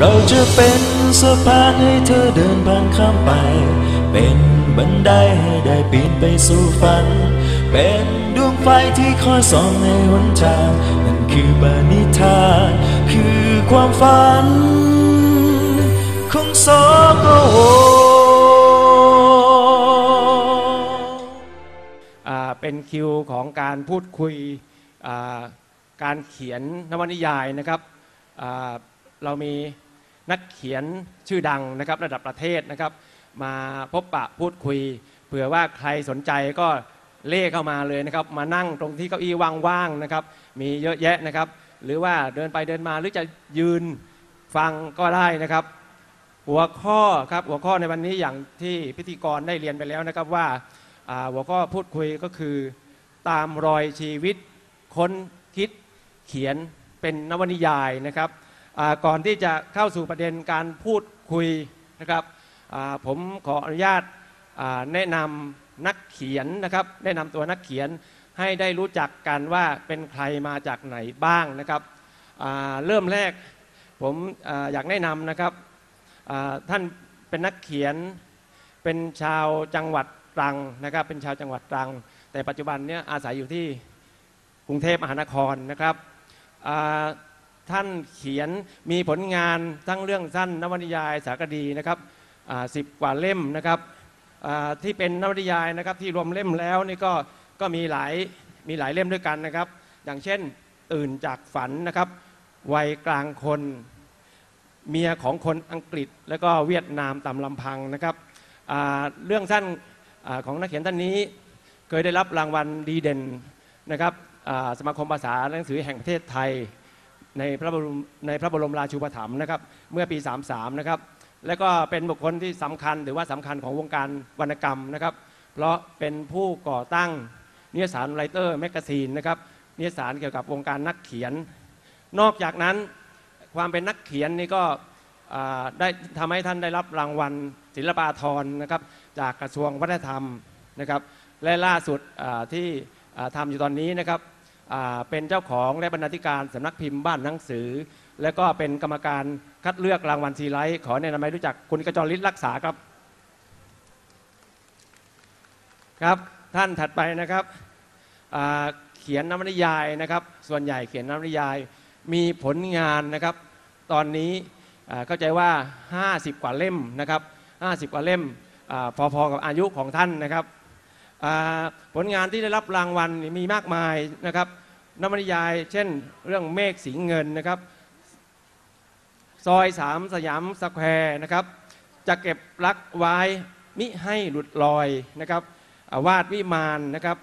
เราจะเป็นสะพานให้เธอเดินผ่านข้ามไป เป็นบันไดให้ได้ปีนไปสู่ฝัน เป็นดวงไฟที่คอยส่องในหนทาง นั่นคือบานิทานคือความฝัน ของสกโวอ่าเป็นคิวของการพูดคุยการเขียนนวนิยายนะครับเรามี นักเขียนชื่อดังนะครับระดับประเทศนะครับ มาพบปะพูดคุย เผื่อว่าใครสนใจก็เล่เข้ามาเลยนะครับ มานั่งตรงที่เก้าอี้ว่างๆนะครับ มีเยอะแยะนะครับ หรือว่าเดินไปเดินมาหรือจะยืนฟังก็ได้นะครับ หัวข้อครับหัวข้อในวันนี้อย่างที่พิธีกรได้เรียนไปแล้วนะครับว่าหัวข้อพูดคุยก็คือตามรอยชีวิตค้นคิดเขียนเป็นนวนิยายนะครับ ก่อนที่จะเข้าสู่ประเด็นการพูดคุยนะครับผมขออนุญาตแนะนำนักเขียนนะครับ แนะนำตัวนักเขียนให้ได้รู้จักกันว่าเป็นใครมาจากไหนบ้างนะครับเริ่มแรกผมออยากแนะนำนะครับท่านเป็นนักเขียนเป็นชาวจังหวัดตรังนะครับ เป็นชาวจังหวัดตรัง แต่ปัจจุบันเนี้อาศัยอยู่ที่กรุงเทพมหานครนะครับ ท่านเขียนมีผลงานทั้งเรื่องสั้นนวนิยายสารคดีนะครับสิบกว่าเล่มนะครับที่เป็นนวนิยายนะครับที่รวมเล่มแล้วนี่ก็ก็มีหลายมีหลายเล่มด้วยกันนะครับ อย่างเช่นตื่นจากฝันนะครับวัยกลางคนเมียของคนอังกฤษ และก็เวียดนามตามลำพังนะครับเรื่องสั้นอของนักเขียนท่านนี้ เคยได้รับรางวัลดีเด่นนะครับสมาคมภาษาหนังสือแห่งประเทศไทย ในพระบรมในพระบรมราชูปถัมภ์นะครับเมื่อปี 33 นะครับและก็เป็นบุคคลที่สำคัญหรือว่าสำคัญของวงการวรรณกรรมนะครับ เพราะเป็นผู้ก่อตั้งนิยสารไรเตอร์แมกกาซีนนะครับนิยสารเกี่ยวกับวงการนักเขียน นอกจากนั้นความเป็นนักเขียนนี่ก็ได้ทำให้ท่านได้รับรางวัลศิลปาธรนะครับจากกระทรวงวัฒนธรรมนะครับและล่าสุดที่ทำอยู่ตอนนี้นะครับ เป็นเจ้าของและบรรณาธิการสำนักพิมพ์บ้านหนังสือ และก็เป็นกรรมการคัดเลือกรางวัลซีไลท์ขอแนะนำให้รู้จักคุณกระจรฤทธิ์รักษาครับ ครับท่านถัดไปนะครับเขียนนวนิยายนะครับ ส่วนใหญ่เขียนนวนิยายมีผลงานนะครับ ตอนนี้เข้าใจว่า 50 กว่าเล่มนะครับ 50 กว่าเล่มอพอๆกับอายุของท่านนะครับ ผลงานที่ได้รับรางวัลมีมากมายนะครับนวนิยาย เช่น เรื่องเมฆสีเงินนะครับ ซอยสามสยามสแควร์นะครับ จะเก็บรักไว้มิให้หลุดลอยนะครับาวาดวิมานนะครับ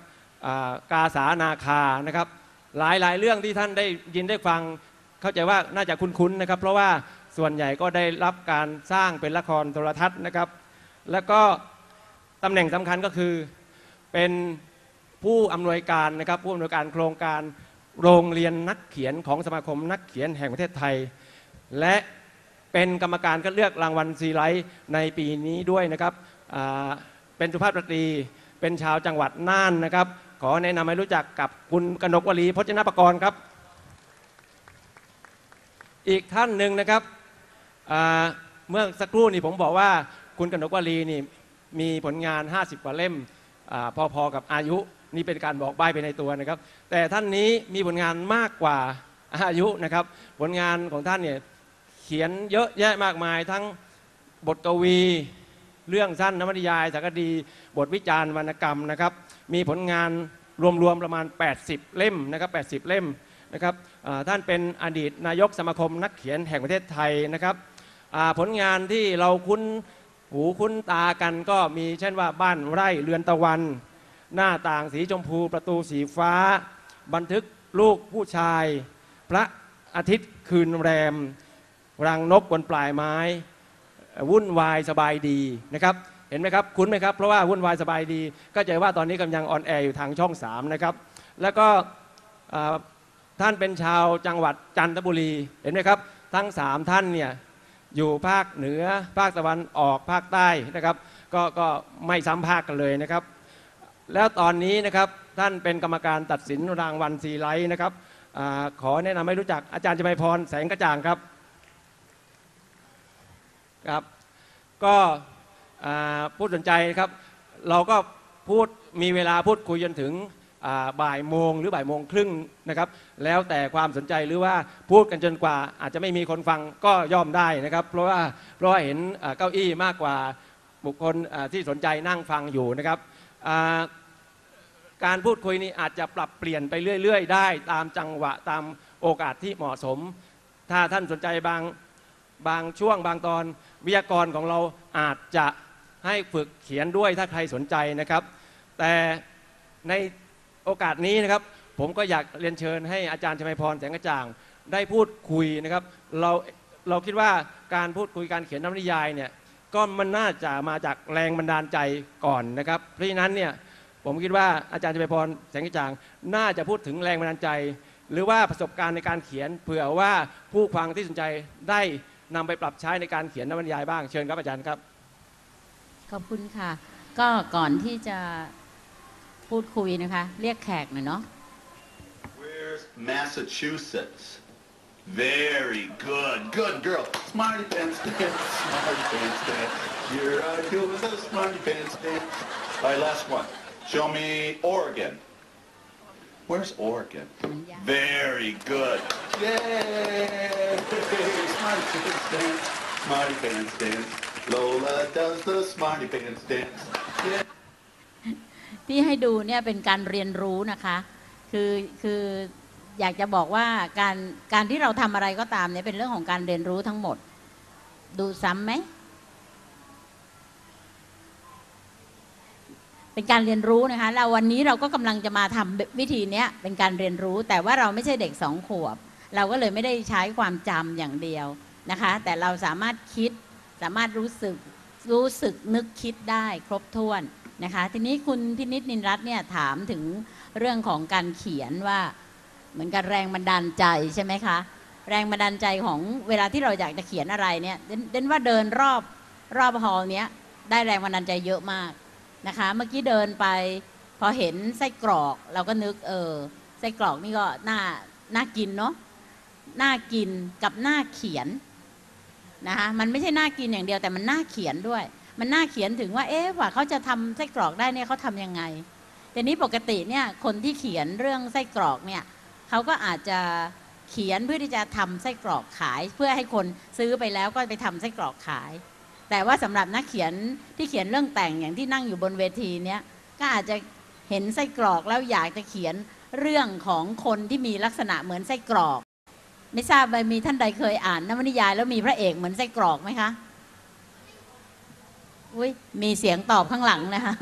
ากาสานาคานะครับ หลายหลายเรื่องที่ท่านได้ยินได้ฟังเข้าใจว่าน่าจะคุ้นๆนะครับ เพราะว่าส่วนใหญ่ก็ได้รับการสร้างเป็นละครโทรทัศน์นะครับ แล้วก็ตำแหน่งสำคัญก็คือ เป็นผู้อำนวยการนะครับผู้อำนวยการโครงการโรงเรียนนักเขียนของสมาคมนักเขียนแห่งประเทศไทย และเป็นกรรมการคัดเลือกรางวัลซีไลท์ในปีนี้ด้วยนะครับเป็นสุภาพสตรี เป็นชาวจังหวัดน่านนะครับ ขอแนะนำให้รู้จักกับคุณกนกวลีพจนประกรณ์ครับ อีกท่านหนึ่งนะครับเมื่อสักครู่นี้ผมบอกว่าคุณกนกวลีนี่มีผลงาน 50 กว่าเล่ม พอๆกับอายุนี่เป็นการบอกใบ้ไปในตัวนะครับ แต่ท่านนี้มีผลงานมากกว่าอายุนะครับ ผลงานของท่านเนี่ยเขียนเยอะแยะมากมายทั้งบทกวี เรื่องสั้นนวนิยายสารคดี บทวิจารณ์วรรณกรรมนะครับ มีผลงานรวมๆประมาณ 80 เล่มนะครับ80 เล่มนะครับท่านเป็นอดีตนายกสมาคมนักเขียนแห่งประเทศไทยนะครับผลงานที่เราคุ้น หูคุ้นตากันก็มีเช่นว่าบ้านไร่เรือนตะวัน หน้าต่างสีชมพูประตูสีฟ้า บันทึกลูกผู้ชาย พระอาทิตย์คืนแรม รังนกบนปลายไม้ วุ่นวายสบายดีนะครับเห็นไหมครับคุ้นไหมครับเพราะว่าวุ่นวายสบายดี ก็จะว่าตอนนี้กำลังออนแอร์อยู่ทางช่อง3นะครับแล้วก็ท่านเป็นชาวจังหวัดจันทบุรีเห็นไหมครับ ทั้ง 3 ท่านเนี่ย อยู่ภาคเหนือภาคตะวันออกภาคใต้นะครับก็ก็ไม่ซ้ำภาคกันเลยนะครับ แล้วตอนนี้นะครับท่านเป็นกรรมการตัดสินรางวัลซีไลท์นะครับอขอแนะนำให้รู้จักอาจารย์จมัยพรแสงกระจ่างครับครับ ก็อ่าผู้สนใจครับ เราก็พูดมีเวลาพูดคุยจนถึง บ่ายโมงหรือบ่ายโมงครึ่งนะครับแล้วแต่ความสนใจหรือว่าพูดกันจนกว่าอาจจะไม่มีคนฟังก็ย่อมได้นะครับ เพราะว่าเพราะว่าเห็นเก้าอี้มากกว่าบุคคลที่สนใจนั่งฟังอยู่นะครับการพูดคุยนี้อาจจะปรับเปลี่ยนไปเรื่อย ๆ ได้ตามจังหวะตามโอกาสที่เหมาะสม ถ้าท่านสนใจบางบางช่วงบางตอนวิทยากรของเราอาจจะให้ฝึกเขียนด้วยถ้าใครสนใจนะครับ แต่ใน โอกาสนี้นะครับ ผมก็อยากเรียนเชิญให้อาจารย์ชมัยพรแสงกระจ่างได้พูดคุยนะครับ เราเราคิดว่าการพูดคุยการเขียนนวนิยายเนี่ยก็มันน่าจะมาจากแรงบันดาลใจก่อนนะครับ เพราะฉะนั้นเนี่ยผมคิดว่าอาจารย์ชมัยพรแสงกระจ่างน่าจะพูดถึงแรงบันดาลใจ หรือว่าประสบการณ์ในการเขียน เผื่อว่าผู้ฟังที่สนใจได้นำไปปรับใช้ในการเขียนนวนิยายบ้างเชิญครับอาจารย์ครับ ขอบคุณค่ะ ก็ก่อนที่จะ พูดคุยนะคะ เรียกแขกหน่อยเนาะ Where's Massachusetts? Very good. Good girl. Smarty pants dance. Smarty pants dance. Here I go with a smarty pants dance. All right, last one. Show me Oregon. Where's Oregon? Very good. Yay! Smarty pants dance. Smarty pants dance. Lola does the smarty pants dance. Yeah. ที่ให้ดูเนี่ยเป็นการเรียนรู้นะคะ คือคืออยากจะบอกว่าการการที่เราทำอะไรก็ตามเนี่ยเป็นเรื่องของการเรียนรู้ทั้งหมด ดูซ้ำไหมเป็นการเรียนรู้นะคะเราวันนี้เราก็กำลังจะมาทำวิธีเนี้ยเป็นการเรียนรู้ แต่ว่าเราไม่ใช่เด็กสองขวบ เราก็เลยไม่ได้ใช้ความจำอย่างเดียวนะคะ แต่เราสามารถคิดสามารถรู้สึกรู้สึกนึกคิดได้ครบถ้วน นะคะ ทีนี้คุณพินิจนินรัตน์เนี่ยถามถึงเรื่องของการเขียนว่าเหมือนกับแรงบันดาลใจใช่ไหมคะ แรงบันดาลใจของเวลาที่เราอยากจะเขียนอะไรเนี่ยเดนเดนว่าเดินรอบรอบฮอลเนี้ยได้แรงบันดาลใจเยอะมากนะคะ เมื่อกี้เดินไปพอเห็นไส้กรอกเราก็นึกเออไส้กรอกนี่ก็น่าน่ากินเนาะน่ากินกับน่าเขียนนะคะมันไม่ใช่น่ากินอย่างเดียวแต่มันน่าเขียนด้วย มันน่าเขียนถึงว่า เอ๊ะว่าเขาจะทำไส้กรอกได้เนี่ยเขาทำยังไงแต่นี้ปกติเนี่ยคนที่เขียนเรื่องไส้กรอกเนี่ยเขาก็อาจจะเขียนเพื่อที่จะทำไส้กรอกขาย เพื่อให้คนซื้อไปแล้วก็ไปทำไส้กรอกขาย แต่ว่าสำหรับนักเขียนที่เขียนเรื่องแต่งอย่างที่นั่งอยู่บนเวทีเนี้ยก็อาจจะเห็นไส้กรอกแล้วอยากจะเขียนเรื่องของคนที่มีลักษณะเหมือนไส้กรอก ไม่ทราบว่ามีท่านใดเคยอ่านนวนิยายแล้วมีพระเอกเหมือนไส้กรอกไหมคะ อุ้ยมีเสียงตอบข้างหลังนะคะ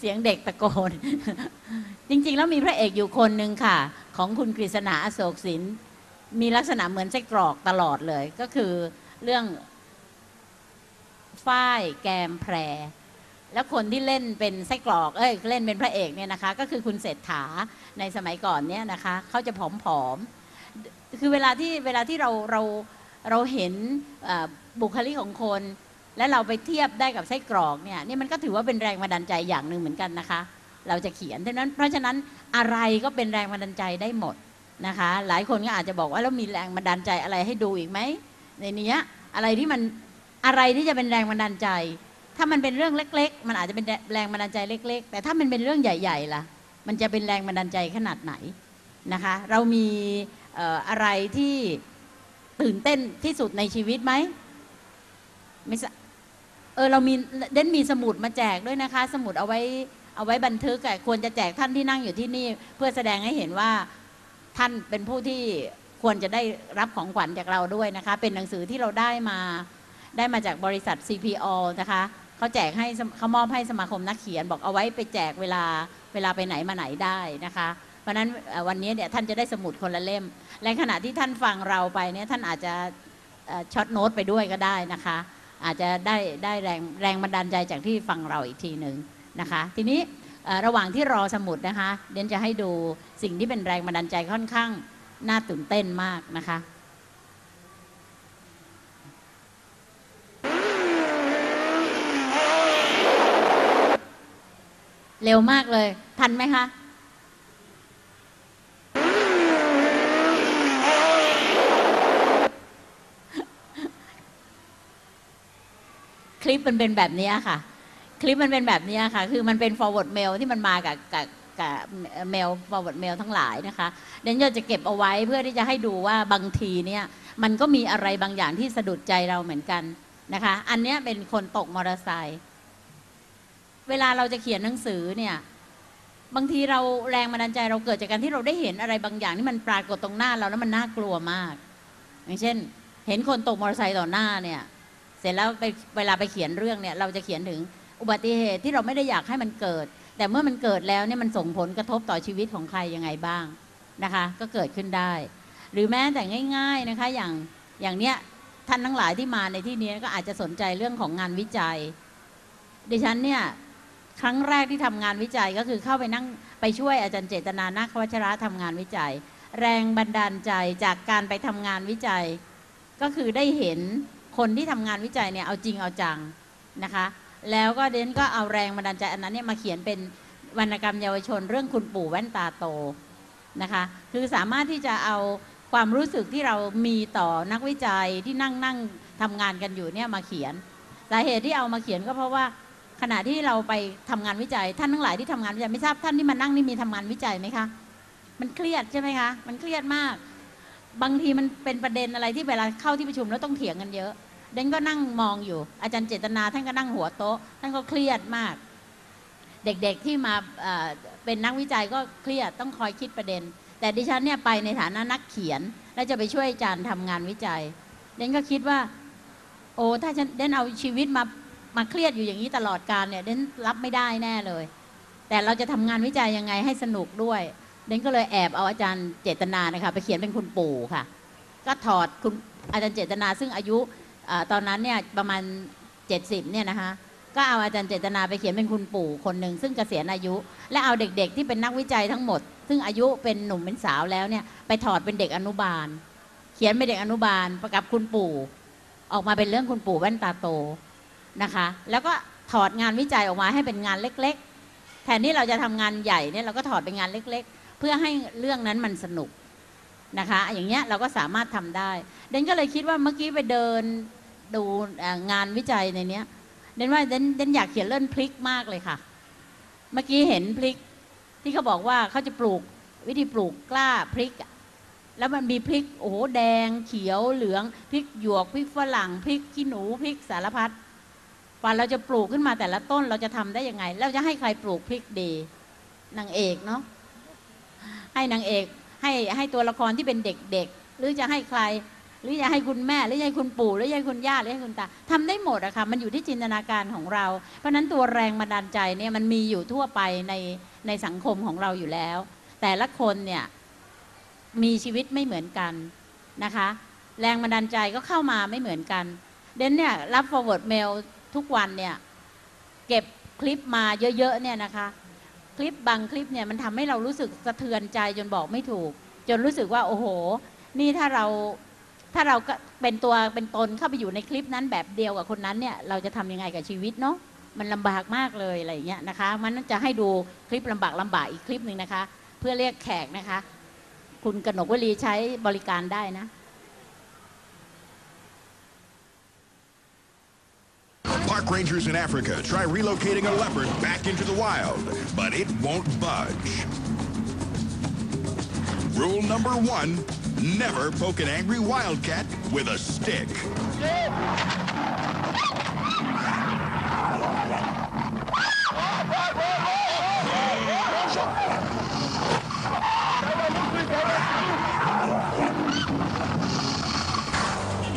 เสียงเด็กตะโกน จริง ๆ แล้วมีพระเอกอยู่คนหนึ่งค่ะ ของคุณกฤษณาอโศกสิน มีลักษณะเหมือนไส้กรอกตลอดเลย ก็คือเรื่องฝ้ายแกมแพร แล้วคนที่เล่นเป็นไส้กรอก เอ้ย เล่นเป็นพระเอกเนี่ยนะคะ ก็คือคุณเศรษฐาในสมัยก่อนเนี่ยนะคะ เขาจะผอมๆ คือเวลาที่เวลาที่เราเราเราเห็นบุคลิกของคน และเราไปเทียบได้กับไส้กรอกเนี่ยนี่มันก็ถือว่าเป็นแรงบันดาลใจอย่างหนึ่งเหมือนกันนะคะ เราจะเขียนเพราะฉะนั้น เพราะฉะนั้นอะไรก็เป็นแรงบันดาลใจได้หมดนะคะ หลายคนก็อาจจะบอกว่าแล้วมีแรงบันดาลใจอะไรให้ดูอีกไหมในเนี้ยอะไรที่มันอะไรที่จะเป็นแรงบันดาลใจ ถ้ามันเป็นเรื่องเล็ก ๆ มันอาจจะเป็นแรงบันดาลใจเล็ก ๆ แต่ถ้ามันเป็นเรื่องใหญ่ๆล่ะ มันจะเป็นแรงบันดาลใจขนาดไหนนะคะ เรามีอะไรที่ตื่นเต้นที่สุดในชีวิตไหมไม่ทรา ออเรามีเด่นมีสมุดมาแจกด้วยนะคะ สมุดเอาไว้เอาไว้บันทึกอะควรจะแจกท่านที่นั่งอยู่ที่นี่ เพื่อแสดงให้เห็นว่าท่านเป็นผู้ที่ควรจะได้รับของขวัญจากเราด้วยนะคะ เป็นหนังสือที่เราได้มาได้มาจากบริษัท CPO นะคะเขาแจกให้เขามอบให้สมาคมนักเขียน บอกเอาไว้ไปแจกเวลาเวลาไปไหนมาไหนได้นะคะเพราะนั้นวันนี้เนี่ยท่านจะได้สมุดคนละเล่ม และขณะที่ท่านฟังเราไปเนี่ยท่านอาจจะช็อตโน้ตไปด้วยก็ได้นะคะ อาจจะได้ได้แรงแรงบันดาลใจจากที่ฟังเราอีกทีหนึ่งนะคะ ทีนี้ระหว่างที่รอสมุดนะคะเดนจะให้ดูสิ่งที่เป็นแรงบันดาลใจค่อนข้างน่าตื่นเต้นมากนะคะเร็วมากเลย ทันไหมคะ คลิ ปมันเป็นแบบนี้ค่ะ คลิปมันเป็นแบบนี้ค่ะ คือมันเป็น forward mail ที่มันมากับกับกับเมล forward mail ทั้งหลายนะคะเดนจะเก็บเอาไว้เพื่อที่จะให้ดูว่าบางทีเนี่ยมันก็มีอะไรบางอย่างที่สะดุดใจเราเหมือนกันนะคะ อันนี้เป็นคนตกมอเตอร์ไซค์เวลาเราจะเขียนหนังสือเนี่ยบางทีเราแรงบันดาลใจเราเกิดจากการที่เราได้เห็นอะไรบางอย่างที่มันปรากฏตรงหน้าเราแล้วมันน่ากลัวมาก อย่างเช่น เห็นคนตกมอเตอร์ไซค์ต่อหน้าเนี่ย เสร็จแล้วไปเวลาไปเขียนเรื่องเนี่ยเราจะเขียนถึงอุบัติเหตุที่เราไม่ได้อยากให้มันเกิด แต่เมื่อมันเกิดแล้วเนี่ยมันส่งผลกระทบต่อชีวิตของใครยังไงบ้างนะคะ ก็เกิดขึ้นได้ หรือแม้แต่ง่าย ๆนะคะอย่างอย่างเนี้ยท่านทั้งหลายที่มาในที่นี้ก็อาจจะสนใจเรื่องของงานวิจัย ดิฉันเนี่ยครั้งแรกที่ทำงานวิจัยก็คือเข้าไปนั่งไปช่วยอาจารย์เจตนานาควัชระทำงานวิจัย แรงบันดาลใจจากการไปทำงานวิจัย ก็คือได้เห็น คนที่ทำงานวิจัยเนี่ยเอาจริงเอาจังนะคะ แล้วก็เดนก็เอาแรงบันดาลใจอันนั้นเนี่ยมาเขียนเป็นวรรณกรรมเยาวชน เรื่องคุณปู่แว่นตาโตนะคะ คือสามารถที่จะเอาความรู้สึกที่เรามีต่อนักวิจัยที่นั่งนั่งทำงานกันอยู่เนี่ยมาเขียนสาเหตุที่เอามาเขียนก็เพราะว่าขณะที่เราไปทำงานวิจัย ท่านทั้งหลายที่ทำงานวิจัยไม่ทราบท่านที่มานั่งนี่มีทำงานวิจัยไหมคะ มันเครียดใช่ไหมคะ มันเครียดมาก บางทีมันเป็นประเด็นอะไรที่เวลาเข้าที่ประชุมแล้วต้องเถียงกันเยอะ เดนก็นั่งมองอยู่ อาจารย์เจตนาท่านก็นั่งหัวโต๊ะ ท่านก็เครียดมาก เด็กๆที่มาเป็นนักวิจัยก็เครียดต้องคอยคิดประเด็น แต่ดิฉันเนี่ยไปในฐานะนักเขียน แล้วจะไปช่วยอาจารย์ทำงานวิจัย เดนก็คิดว่า โอ้ถ้าฉันเดนเอาชีวิตมามาเครียดอยู่อย่างนี้ตลอดการเนี่ยเดนรับไม่ได้แน่เลย แต่เราจะทำงานวิจัยยังไงให้สนุกด้วย เดนก็เลยแอบเอาอาจารย์เจตนานะคะไปเขียนเป็นคุณปู่ค่ะ ก็ถอดคุณอาจารย์เจตนา ซึ่งอายุอตอนนั้นเนี่ยประมาณ 70เนี่ยนะคะก็เอาอาจารย์เจตนาไปเขียนเป็นคุณปู่คนหนึ่งซึ่งเกษียณอายุ และเอาเด็กๆ ที่เป็นนักวิจัยทั้งหมด ซึ่งอายุเป็นหนุ่มเป็นสาวแล้วเนี่ยไปถอดเป็นเด็กอนุบาล เขียนเป็นเด็กอนุบาลประกับคุณปู่ ออกมาเป็นเรื่องคุณปู่แว่นตาโตนะคะ แล้วก็ถอดงานวิจัยออกมาให้เป็นงานเล็ก ๆ แทนที่เราจะทำงานใหญ่เนี่ยเราก็ถอดเป็นงานเล็ก ๆ เพื่อให้เรื่องนั้นมันสนุกนะคะ อย่างเงี้ยเราก็สามารถทำได้ เดนก็เลยคิดว่าเมื่อกี้ไปเดินดูงานวิจัยในเนี้ยเดนว่าเดนเดนอยากเขียนเรื่องพริกมากเลยค่ะ เมื่อกี้เห็นพริกที่เขาบอกว่าเขาจะปลูกวิธีปลูกกล้าพริก แล้วมันมีพริกโอ้โหแดง เขียวเหลืองพริกหยวกพริกฝรั่งพริกขี้หนูพริกสารพัดกว่าเราจะปลูกขึ้นมาแต่ละต้นเราจะทำได้ยังไงเราจะให้ใครปลูกพริกดีนางเอกเนาะ ให้นางเอกให้ให้ตัวละครที่เป็นเด็กๆ หรือจะให้ใคร หรือจะให้คุณแม่ หรือจะให้คุณปู่หรือจะให้คุณย่าหรือให้คุณตาทำได้หมดอะค่ะมันอยู่ที่จินตนาการของเรา เพราะฉะนั้นตัวแรงบันดาลใจเนี่ยมันมีอยู่ทั่วไปในในสังคมของเราอยู่แล้ว แต่ละคนเนี่ยมีชีวิตไม่เหมือนกันนะคะ แรงบันดาลใจก็เข้ามาไม่เหมือนกัน เดนเนี่ยรับ forward mail ทุกวันเนี่ยเก็บคลิปมาเยอะๆเนี่ยนะคะ คลิปบางคลิปเนี่ยมันทำให้เรารู้สึกสะเทือนใจจนบอกไม่ถูก จนรู้สึกว่าโอ้โห นี่ถ้าเราถ้าเราก็เป็นตัวเป็นตนเข้าไปอยู่ในคลิปนั้นแบบเดียวกับคนนั้นเนี่ยเราจะทำยังไงกับชีวิตเนาะมันลำบากมากเลยอะไรเงี้ยนะคะ มันจะให้ดูคลิปลำบากลำบากอีกคลิปหนึ่งนะคะ เพื่อเรียกแขกนะคะ คุณกนกวลีใช้บริการได้นะ Park rangers in Africa try relocating a leopard back into the wild, but it won't budge. Rule number one, never poke an angry wildcat with a stick.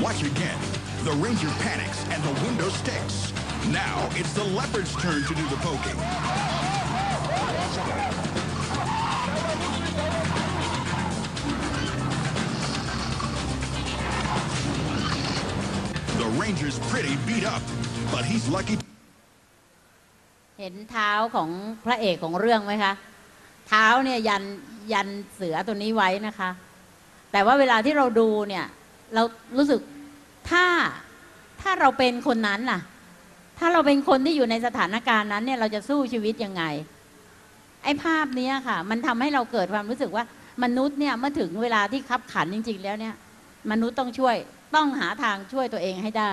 Watch again. The ranger panics the window sticks. Now it's the leopard's turn to do the poking. The ranger's pretty beat up, but he's lucky เห็นเท้าของพระเอกของเรื่องไหมคะ เท้าเนี่ยยันยันเสือตัวนี้ไว้นะคะ แต่ว่าเวลาที่เราดูเนี่ย เรารู้สึกถ้า ถ้าเราเป็นคนนั้นล่ะ ถ้าเราเป็นคนที่อยู่ในสถานการณ์นั้นเนี่ยเราจะสู้ชีวิตยังไง ไอ้ภาพนี้ค่ะ มันทำให้เราเกิดความรู้สึกว่ามนุษย์เนี่ยเมื่อถึงเวลาที่คับขันจริง ๆ แล้วเนี่ย มนุษย์ต้องช่วยต้องหาทางช่วยตัวเองให้ได้